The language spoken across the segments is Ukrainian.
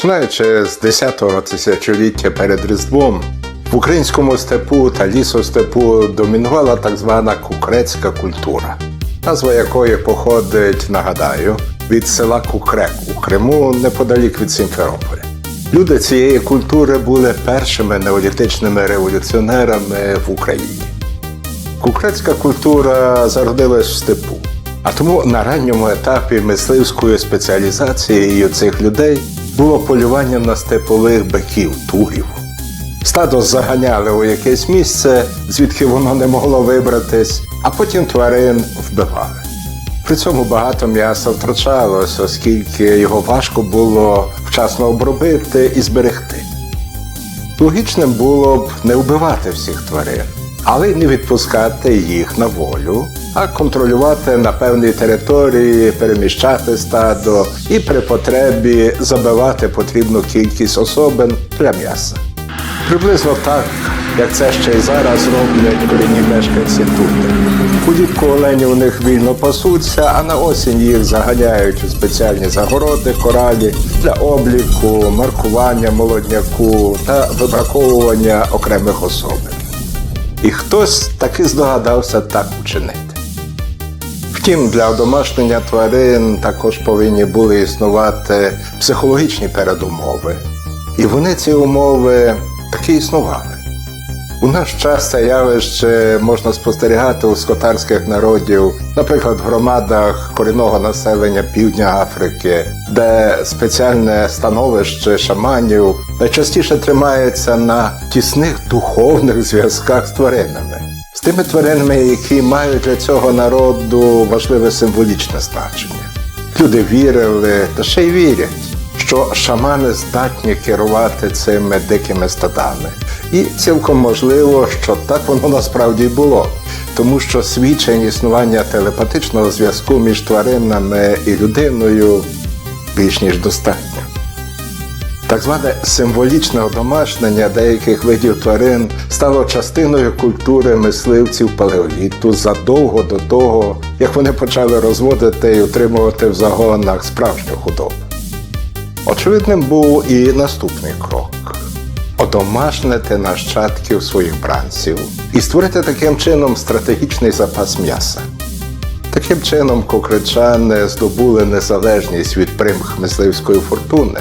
Починаючи з 10-го тисячоліття перед Різдвом, в українському степу та лісостепу домінувала так звана кукрецька культура, назва якої походить, нагадаю, від села Кукрек у Криму неподалік від Сімферополя. Люди цієї культури були першими неолітичними революціонерами в Україні. Кукрецька культура зародилась в степу, а тому на ранньому етапі мисливської спеціалізації цих людей було полювання на степових биків, турів. Стадо заганяли у якесь місце, звідки воно не могло вибратись, а потім тварин вбивали. При цьому багато м'яса втрачалось, оскільки його важко було вчасно обробити і зберегти. Логічним було б не вбивати всіх тварин, але й не відпускати їх на волю, а контролювати на певній території, переміщати стадо і при потребі забивати потрібну кількість особин для м'яса. Приблизно так, як це ще й зараз роблять корінні мешканці тут. Улітку олені у них вільно пасуться, а на осінь їх заганяють у спеціальні загороди, коралі для обліку, маркування молодняку та вибраковування окремих особин. І хтось таки здогадався так учинити. Втім, для одомашнення тварин також повинні були існувати психологічні передумови. І вони ці умови таки існували. У наш час це явище можна спостерігати у скотарських народів, наприклад, в громадах корінного населення Півдня Африки, де спеціальне становище шаманів найчастіше тримається на тісних духовних зв'язках з тваринами, тими тваринами, які мають для цього народу важливе символічне значення. Люди вірили та ще й вірять що шамани здатні керувати цими дикими стадами. І цілком можливо, що так воно насправді й було, тому що свідчень існування телепатичного зв'язку між тваринами і людиною більш ніж достатньо. Так зване символічне одомашнення деяких видів тварин стало частиною культури мисливців палеоліту задовго до того, як вони почали розводити і утримувати в загонах справжню худобу. Очевидним був і наступний крок одомашнити нащадків своїх бранців і створити таким чином стратегічний запас м'яса. Таким чином, кокричани здобули незалежність від примх мисливської фортуни.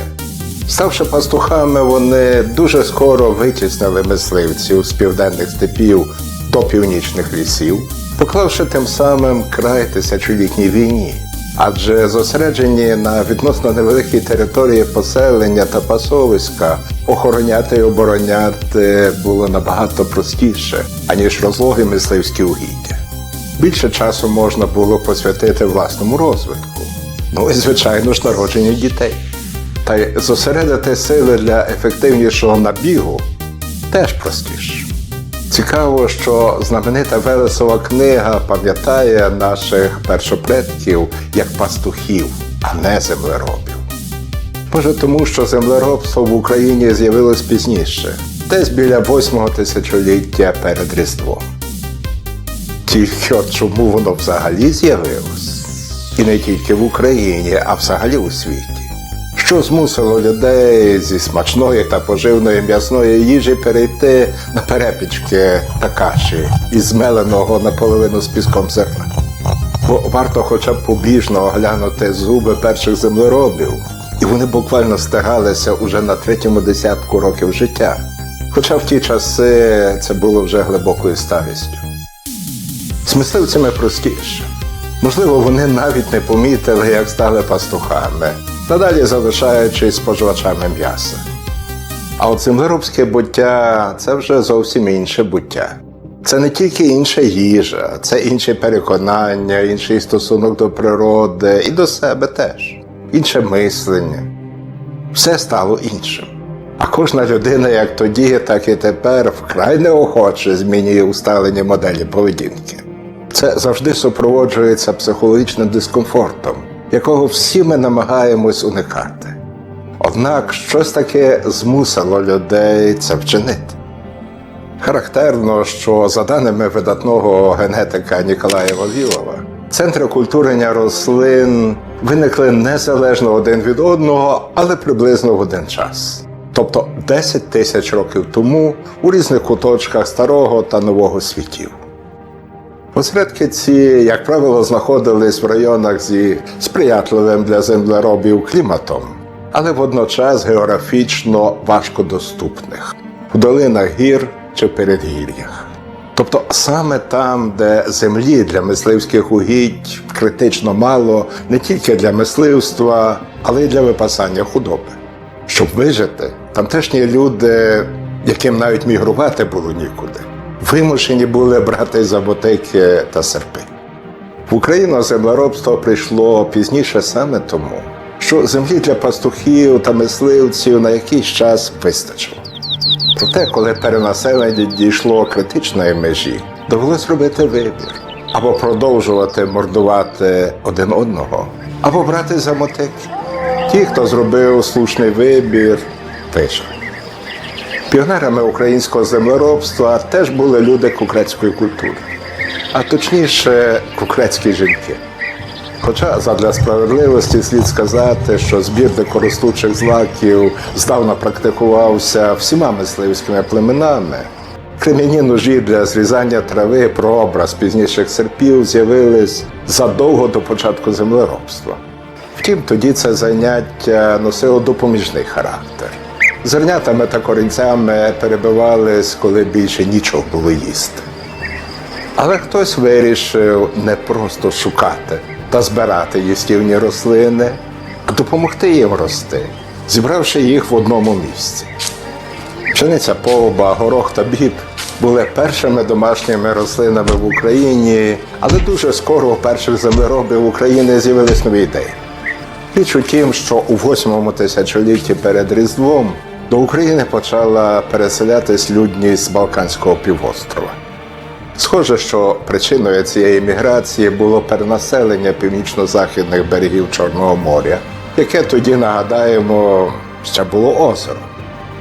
Ставши пастухами, вони дуже скоро витіснили мисливців з південних степів до північних лісів, поклавши тим самим край тисячолітній війні адже зосереджені на відносно невеликій території поселення та пасовиська охороняти і обороняти було набагато простіше, аніж розлоги мисливські угіддя. Більше часу можна було посвятити власному розвитку, ну і звичайно ж народженню дітей. Та й зосередити сили для ефективнішого набігу теж простіше. Цікаво, що знаменита Велесова книга пам'ятає наших першопредків як пастухів, а не землеробів. Може, тому що землеробство в Україні з'явилось пізніше, десь біля восьмого тисячоліття перед Різдвом. Тільки от чому воно взагалі з'явилось? І не тільки в Україні, а взагалі у світі що змусило людей зі смачної та поживної м'ясної їжі перейти на перепічки та каші із змеленого наполовину з піском зерна. Бо варто хоча б побіжно оглянути зуби перших землеробів, і вони буквально стигалися уже на третьому десятку років життя. Хоча в ті часи це було вже глибокою старістю. З мисливцями простіше. Можливо, вони навіть не помітили, як стали пастухами, надалі залишаючись споживачами м'яса. А от землеробське буття це вже зовсім інше буття. Це не тільки інша їжа, це інші переконання, інший стосунок до природи і до себе теж, інше мислення. Все стало іншим. А кожна людина, як тоді, так і тепер, вкрай неохоче змінює усталені моделі поведінки. Це завжди супроводжується психологічним дискомфортом, якого всі ми намагаємось уникати. Однак щось таке змусило людей це вчинити. Характерно, що за даними видатного генетика Ніколая Вавілова, центри культурення рослин виникли незалежно один від одного, але приблизно в один час. Тобто 10 тисяч років тому у різних куточках старого та нового світів. Осередки ці, як правило, знаходились в районах зі сприятливим для землеробів кліматом, але водночас географічно важкодоступних в долинах гір чи передгір'ях. Тобто саме там, де землі для мисливських угідь критично мало не тільки для мисливства, але й для випасання худоби. Щоб вижити, тамтешні люди, яким навіть мігрувати було нікуди, вимушені були брати за ботики та серпи. В Україну землеробство прийшло пізніше саме тому, що землі для пастухів та мисливців на якийсь час вистачило. Проте, коли перенаселення дійшло критичної межі, довелось робити вибір або продовжувати мордувати один одного, або брати за мотики. Ті, хто зробив слушний вибір, вижили. Піонерами українського землеробства теж були люди кукрецької культури, а точніше, кукрецькі жінки. Хоча задля справедливості слід сказати, що збір дикоростучих злаків здавна практикувався всіма мисливськими племенами. Крем'яні ножі для зрізання трави, прообраз пізніших серпів з'явились задовго до початку землеробства. Втім, тоді це заняття носило допоміжний характер. Зернятами та корінцями перебивались, коли більше нічого було їсти. Але хтось вирішив не просто шукати та збирати їстівні рослини, а допомогти їм рости, зібравши їх в одному місці. Пшениця полба, горох та біб були першими домашніми рослинами в Україні, але дуже скоро у перших землеробів України з'явились нові ідеї. Річ у тім, що у восьмому тисячолітті перед Різдвом до України почала переселятись людність Балканського півострова. Схоже, що причиною цієї міграції було перенаселення північно-західних берегів Чорного моря, яке тоді нагадаємо ще було озеро,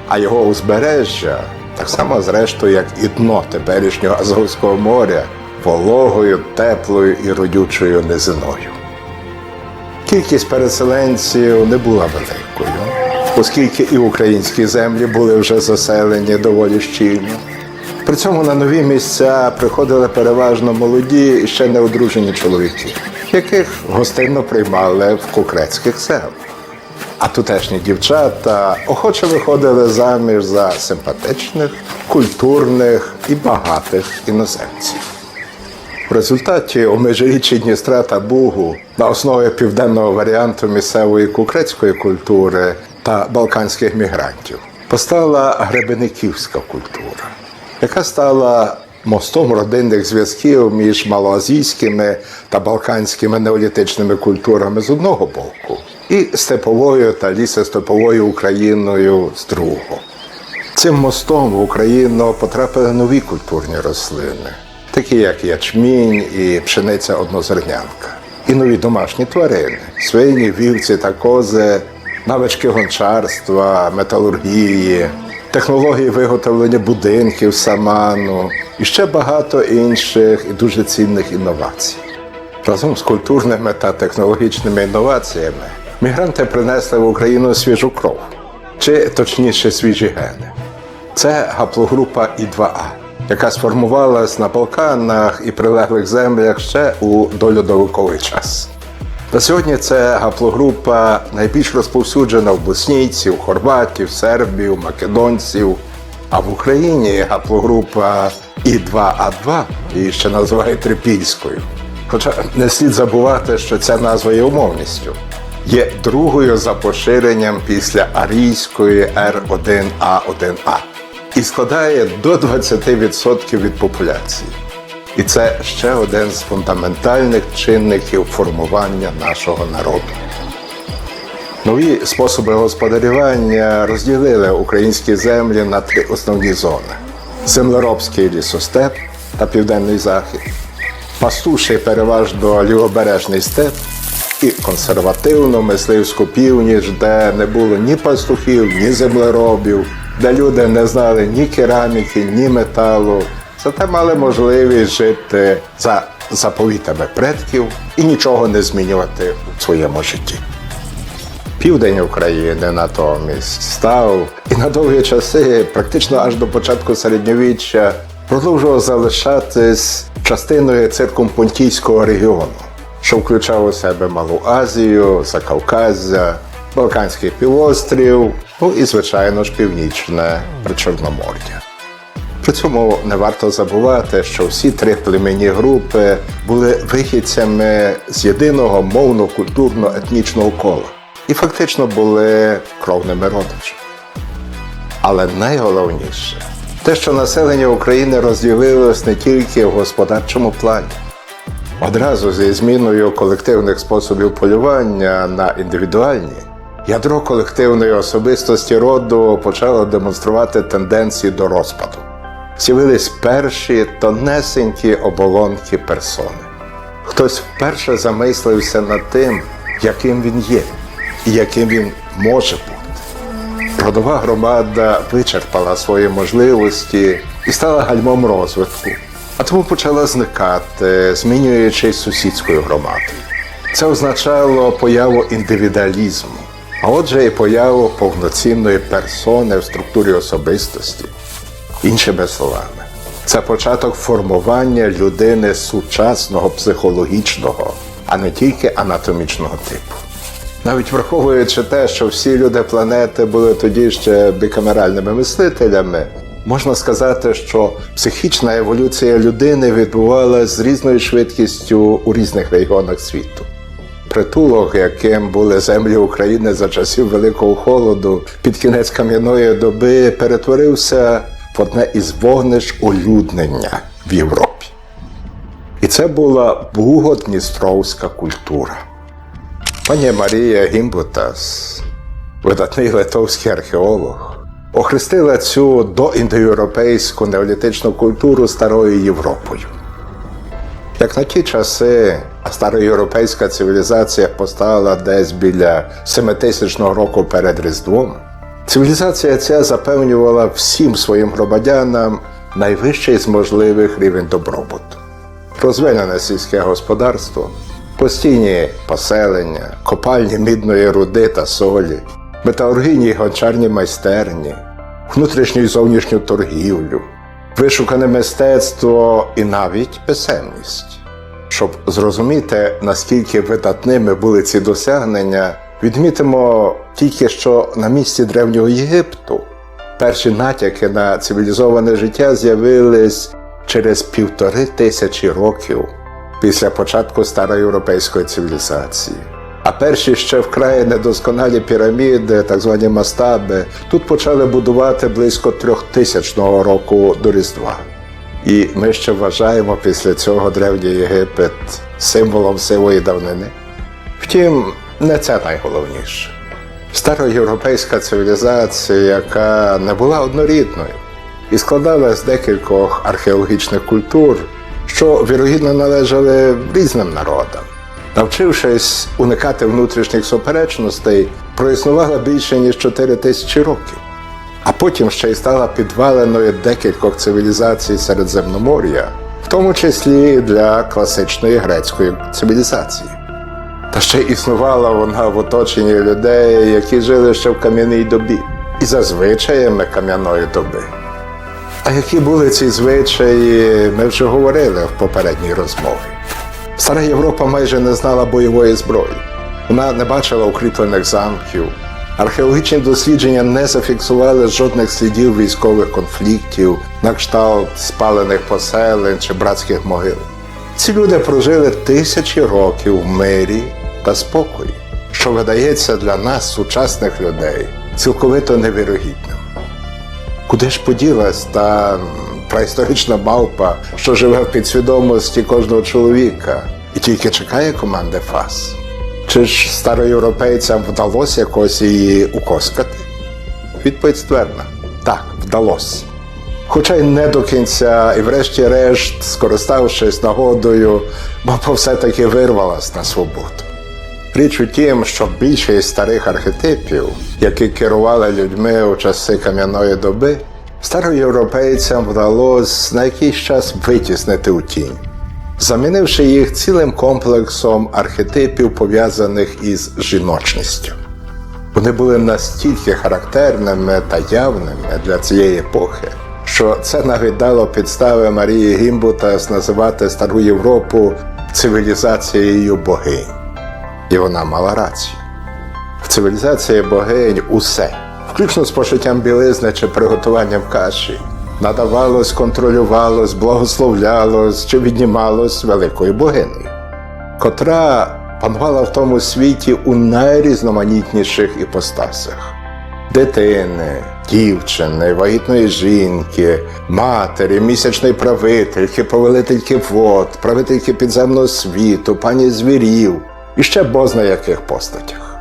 а його узбережжя, так само зрештою, як і дно теперішнього Азовського моря, вологою, теплою і родючою низиною. Кількість переселенців не була великою, оскільки і українські землі були вже заселені доволі щільно. При цьому на нові місця приходили переважно молоді і ще неодружені чоловіки, яких гостинно приймали в кукрецьких селах. А тутешні дівчата охоче виходили заміж за симпатичних, культурних і багатих іноземців. В результаті у межиріччі Дністра та Бугу на основі південного варіанту місцевої кукрецької культури та балканських мігрантів постала гребениківська культура, яка стала мостом родинних зв'язків між малоазійськими та балканськими неолітичними культурами з одного боку і степовою та лісостеповою Україною з другого. Цим мостом в Україну потрапили нові культурні рослини, такі як ячмінь і пшениця однозернянка, і нові домашні тварини свині, вівці та кози, навички гончарства, металургії, технології виготовлення будинків, саману і ще багато інших і дуже цінних інновацій. Разом з культурними та технологічними інноваціями мігранти принесли в Україну свіжу кров, чи точніше свіжі гени. Це гаплогрупа І2А, яка сформувалась на Балканах і прилеглих землях ще у дольодовиковий час. На сьогодні це гаплогрупа найбільш розповсюджена в боснійців, хорватів, сербів, македонців. А в Україні гаплогрупа І2А2, її ще називають трипільською. Хоча не слід забувати, що ця назва є умовністю. Є другою за поширенням після арійської R1A1A і складає до 20% від популяції. І це ще один з фундаментальних чинників формування нашого народу. Нові способи господарювання розділили українські землі на три основні зони: землеробський лісостеп та південний захід, пастуший переважно лівобережний степ і консервативну мисливську північ, де не було ні пастухів, ні землеробів, де люди не знали ні кераміки, ні металу. Зате мали можливість жити за заповітами предків і нічого не змінювати в своєму житті. Південь України натомість став і на довгі часи, практично аж до початку середньовіччя, продовжував залишатись частиною циркумпонтійського регіону, що включав у себе Малу Азію, Закавказя, Балканський півострів, ну і, звичайно ж, північне Причорномор'я. При цьому не варто забувати, що всі три племінні групи були вихідцями з єдиного мовно-культурно-етнічного кола і фактично були кровними родичами. Але найголовніше те, що населення України розділилось не тільки в господарчому плані. Одразу зі зміною колективних способів полювання на індивідуальні, ядро колективної особистості роду почало демонструвати тенденції до розпаду. З'явились перші тонесенькі оболонки персони. Хтось вперше замислився над тим, яким він є і яким він може бути. Родова громада вичерпала свої можливості і стала гальмом розвитку, а тому почала зникати, змінюючись сусідською громадою. Це означало появу індивідуалізму, а отже, і появу повноцінної персони в структурі особистості. Іншими словами, це початок формування людини сучасного психологічного, а не тільки анатомічного типу. Навіть враховуючи те, що всі люди планети були тоді ще бікамеральними мислителями, можна сказати, що психічна еволюція людини відбувалася з різною швидкістю у різних регіонах світу. Притулок, яким були землі України за часів Великого холоду, під кінець кам'яної доби перетворився одне із вогнищ улюднення в Європі. І це була буго-дністровська культура. Пані Марія Гімбутас, видатний литовський археолог, охрестила цю доіндоєвропейську неолітичну культуру старою Європою. Як на ті часи староєвропейська цивілізація постала десь біля 7000 року перед Різдвом, цивілізація ця запевнювала всім своїм громадянам найвищий з можливих рівень добробуту. Розвинене сільське господарство, постійні поселення, копальні мідної руди та солі, металургійні й гончарні майстерні, внутрішню і зовнішню торгівлю, вишукане мистецтво і навіть писемність. Щоб зрозуміти, наскільки видатними були ці досягнення, відмітимо тільки що на місці древнього Єгипту перші натяки на цивілізоване життя з'явились через півтори тисячі років після початку староєвропейської цивілізації. А перші ще вкрай недосконалі піраміди, так звані мастаби, тут почали будувати близько трьохтисячного року до Різдва. І ми ще вважаємо після цього древній Єгипет символом сивої давнини. Втім, не це найголовніше. Староєвропейська цивілізація, яка не була однорідною і складалася з декількох археологічних культур, що вірогідно належали різним народам. Навчившись уникати внутрішніх суперечностей, проіснувала більше ніж 4 тисячі років, а потім ще й стала підваленою декількох цивілізацій Середземномор'я, в тому числі для класичної грецької цивілізації. Та ще існувала вона в оточенні людей, які жили ще в кам'яній добі, і за звичаями кам'яної доби. А які були ці звичаї, ми вже говорили в попередній розмові. Стара Європа майже не знала бойової зброї. Вона не бачила укріплених замків. Археологічні дослідження не зафіксували жодних слідів військових конфліктів, на кшталт спалених поселень чи братських могил. Ці люди прожили тисячі років в мирі та спокої, що видається для нас, сучасних людей, цілковито невірогідним. Куди ж поділась та праісторична мавпа, що живе в підсвідомості кожного чоловіка і тільки чекає команди ФАС? Чи ж староєвропейцям вдалося якось її укоскати? Відповідь ствердна. Так, вдалося. Хоча й не до кінця, і врешті-решт, скориставшись нагодою, мапа все-таки вирвалась на свободу. Річ у тім, що більшість старих архетипів, які керували людьми у часи кам'яної доби, староєвропейцям вдалося на якийсь час витіснити у тінь. замінивши їх цілим комплексом архетипів, пов'язаних із жіночністю. Вони були настільки характерними та явними для цієї епохи, що це навіть дало підстави Марії Гімбутас називати Стару Європу цивілізацією богинь. І вона мала рацію. В цивілізації богинь усе, включно з пошиттям білизни чи приготуванням каші, надавалось, контролювалось, благословлялось чи віднімалось великою богинею, котра панувала в тому світі у найрізноманітніших іпостасях. Дитини, дівчини, вагітної жінки, матері, місячної правительки, повелительки вод, правительки підземного світу, пані звірів і ще бозна яких постатях.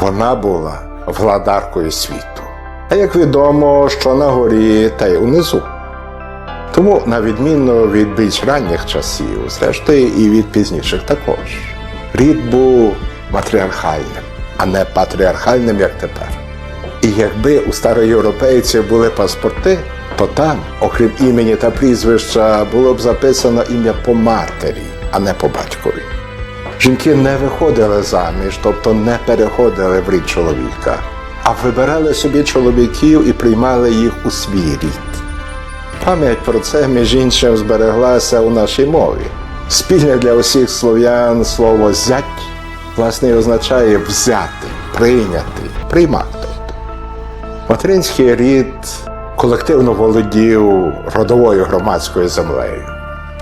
Вона була владаркою світу. А як відомо, що на горі, та й унизу. Тому, на відміну від більш ранніх часів, зрештою і від пізніших також, рід був матріархальним, а не патріархальним, як тепер. І якби у староєвропейців були паспорти, то там, окрім імені та прізвища, було б записано ім'я по матері, а не по батькові. Жінки не виходили заміж, тобто не переходили в рід чоловіка, а вибирали собі чоловіків і приймали їх у свій рід. Пам'ять про це, між іншим, збереглася у нашій мові. Спільне для усіх слов'ян слово зять власне і означає взяти, прийняти, приймати. Материнський рід колективно володів родовою громадською землею.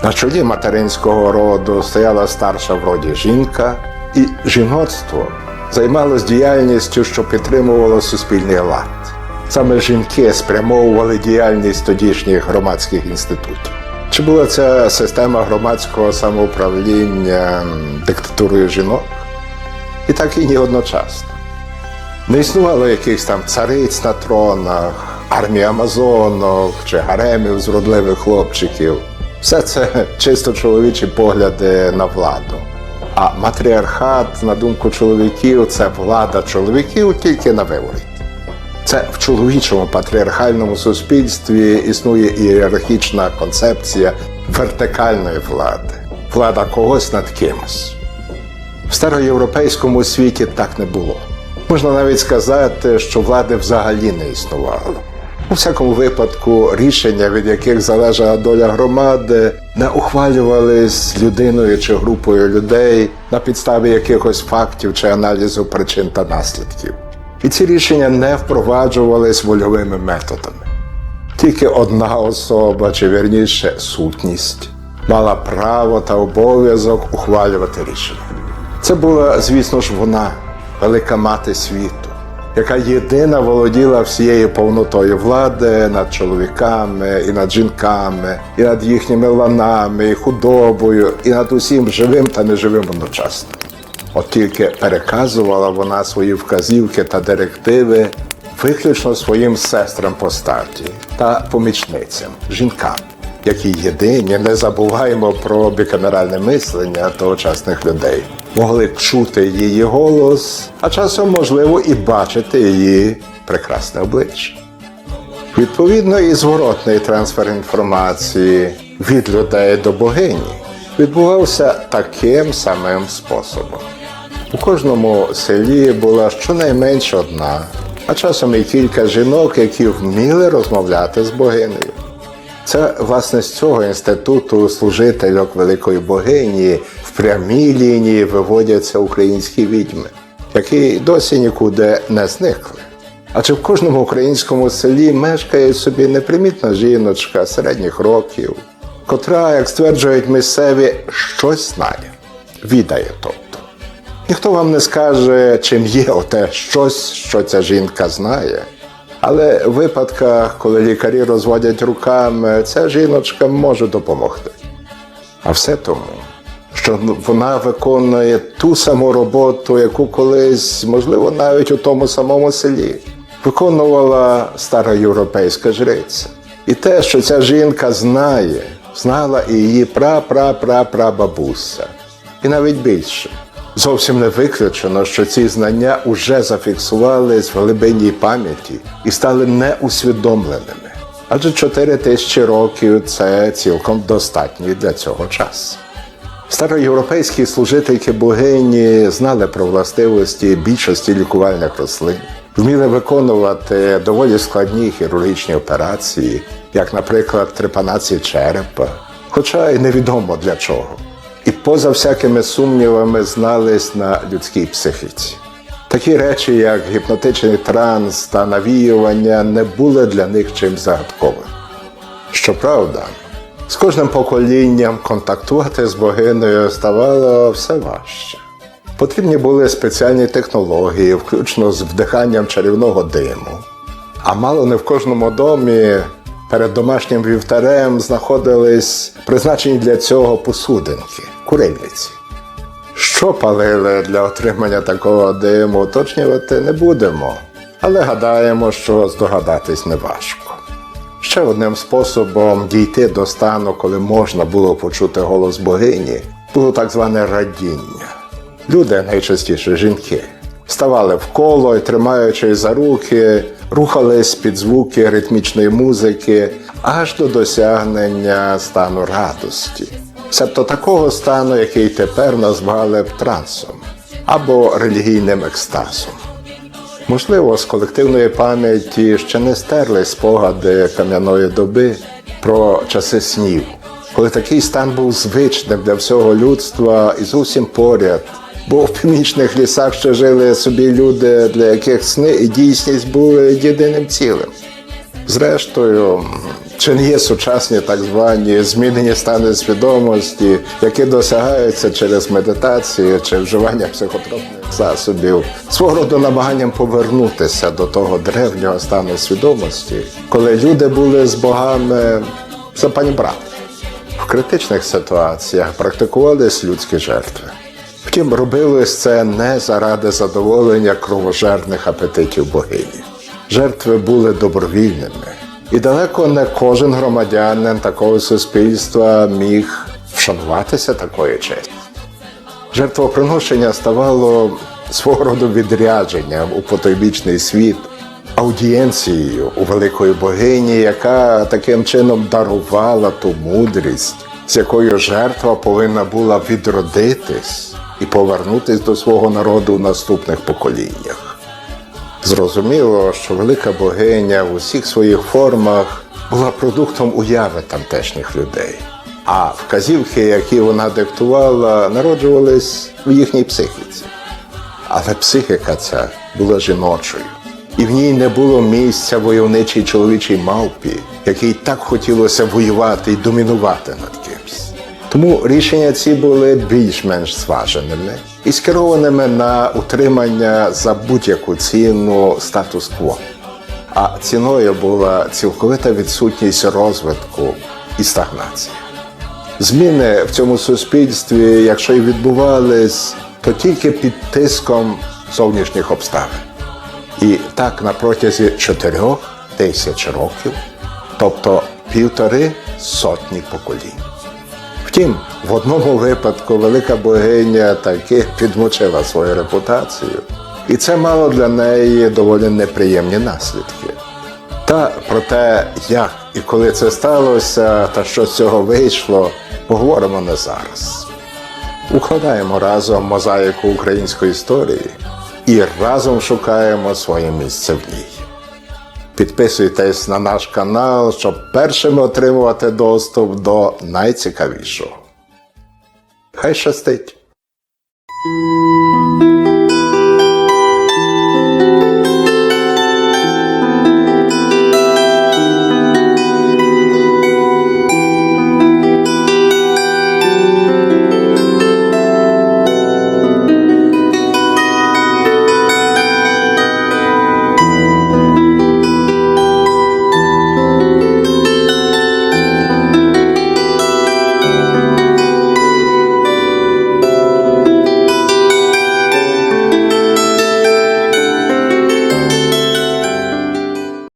На чолі материнського роду стояла старша в роді жінка, і жіноцтво займалось діяльністю, що підтримувало суспільний лад. Саме жінки спрямовували діяльність тодішніх громадських інститутів. Чи була ця система громадського самоуправління диктатурою жінок? І так і ні одночасно. Не існувало якихось там цариць на тронах, армії амазонок чи гаремів зродливих хлопчиків. Все це чисто чоловічі погляди на владу. А матріархат, на думку чоловіків, це влада чоловіків тільки на виворіт. Це в чоловічому патріархальному суспільстві існує ієрархічна концепція вертикальної влади, влада когось над кимось. В староєвропейському світі так не було. Можна навіть сказати, що влади взагалі не існувало. У всякому випадку рішення, від яких залежала доля громади, не ухвалювались людиною чи групою людей на підставі якихось фактів чи аналізу причин та наслідків. І ці рішення не впроваджувались вольовими методами. Тільки одна особа, чи вірніше сутність, мала право та обов'язок ухвалювати рішення. Це була, звісно ж, вона, велика мати світу, яка єдина володіла всією повнотою влади над чоловіками, і над жінками, і над їхніми ланами, і худобою, і над усім живим та неживим одночасно. От тільки переказувала вона свої вказівки та директиви виключно своїм сестрам по статі та помічницям, жінкам, які єдині не забуваємо про бікамеральне мислення тогочасних людей, могли чути її голос, а часом, можливо, і бачити її прекрасне обличчя. Відповідно, і зворотний трансфер інформації від людей до богині відбувався таким самим способом. У кожному селі була щонайменше одна, а часом і кілька жінок, які вміли розмовляти з богинею. Це власне з цього інституту служительок великої богині в прямій лінії виводяться українські відьми, які досі нікуди не зникли. Адже в кожному українському селі мешкає собі непримітна жіночка середніх років, котра, як стверджують місцеві, щось знає, відає тобто. Ніхто вам не скаже, чим є оте щось, що ця жінка знає. Але в випадках, коли лікарі розводять руками, ця жіночка може допомогти. А все тому, що вона виконує ту саму роботу, яку колись, можливо, навіть у тому самому селі, виконувала стара європейська жриця. І те, що ця жінка знає, знала і її пра-пра-пра-прабабуся. І навіть більше. Зовсім не виключено, що ці знання уже зафіксувались в глибинній пам'яті і стали неусвідомленими. Адже 4 тисячі років це цілком достатній для цього час. Староєвропейські служительки богині знали про властивості більшості лікувальних рослин, вміли виконувати доволі складні хірургічні операції, як, наприклад, трепанацію черепа, хоча й невідомо для чого. І поза всякими сумнівами знались на людській психіці. Такі речі, як гіпнотичний транс та навіювання, не були для них чим загадковим. Щоправда, з кожним поколінням контактувати з богинею ставало все важче. Потрібні були спеціальні технології, включно з вдиханням чарівного диму. А мало не в кожному домі перед домашнім вівтарем знаходились призначені для цього посудинки, курильниці. Що палили для отримання такого диму, уточнювати не будемо, але гадаємо, що здогадатись неважко. Ще одним способом дійти до стану, коли можна було почути голос богині, було так зване радіння. Люди, найчастіше жінки, ставали в коло і, тримаючись за руки, рухались під звуки ритмічної музики аж до досягнення стану радості, себто такого стану, який тепер назвали б трансом або релігійним екстазом. Можливо, з колективної пам'яті ще не стерли спогади кам'яної доби про часи снів, коли такий стан був звичним для всього людства і зовсім поряд. Бо в північних лісах ще жили собі люди, для яких сни і дійсність були єдиним цілим. Зрештою, чи не є сучасні так звані змінені стани свідомості, які досягаються через медитацію чи вживання психотропних засобів, свого роду намаганням повернутися до того древнього стану свідомості, коли люди були з богами за пані брат. В критичних ситуаціях практикувались людські жертви. Втім, робилось це не заради задоволення кровожерних апетитів богині. Жертви були добровільними, і далеко не кожен громадянин такого суспільства міг вшануватися такої честі. Жертвоприношення ставало свого роду відрядженням у потойбічний світ, аудієнцією у великої богині, яка таким чином дарувала ту мудрість, з якою жертва повинна була відродитись і повернутись до свого народу в наступних поколіннях. Зрозуміло, що велика богиня в усіх своїх формах була продуктом уяви тамтешніх людей, а вказівки, які вона диктувала, народжувались в їхній психіці. Але психіка ця була жіночою, і в ній не було місця войовничій чоловічій мавпі, якій так хотілося воювати і домінувати над кимсь. Тому рішення ці були більш-менш зваженими і скерованими на утримання за будь-яку ціну статус-кво. А ціною була цілковита відсутність розвитку і стагнація. Зміни в цьому суспільстві, якщо й відбувались, то тільки під тиском зовнішніх обставин. І так на протязі чотирьох тисяч років, тобто півтори сотні поколінь. Втім, в одному випадку велика богиня таки підмочила свою репутацію, і це мало для неї доволі неприємні наслідки. Та про те, як і коли це сталося, та що з цього вийшло, поговоримо не зараз. Укладаємо разом мозаїку української історії і разом шукаємо своє місце в ній. Підписуйтесь на наш канал, щоб першими отримувати доступ до найцікавішого. Хай щастить!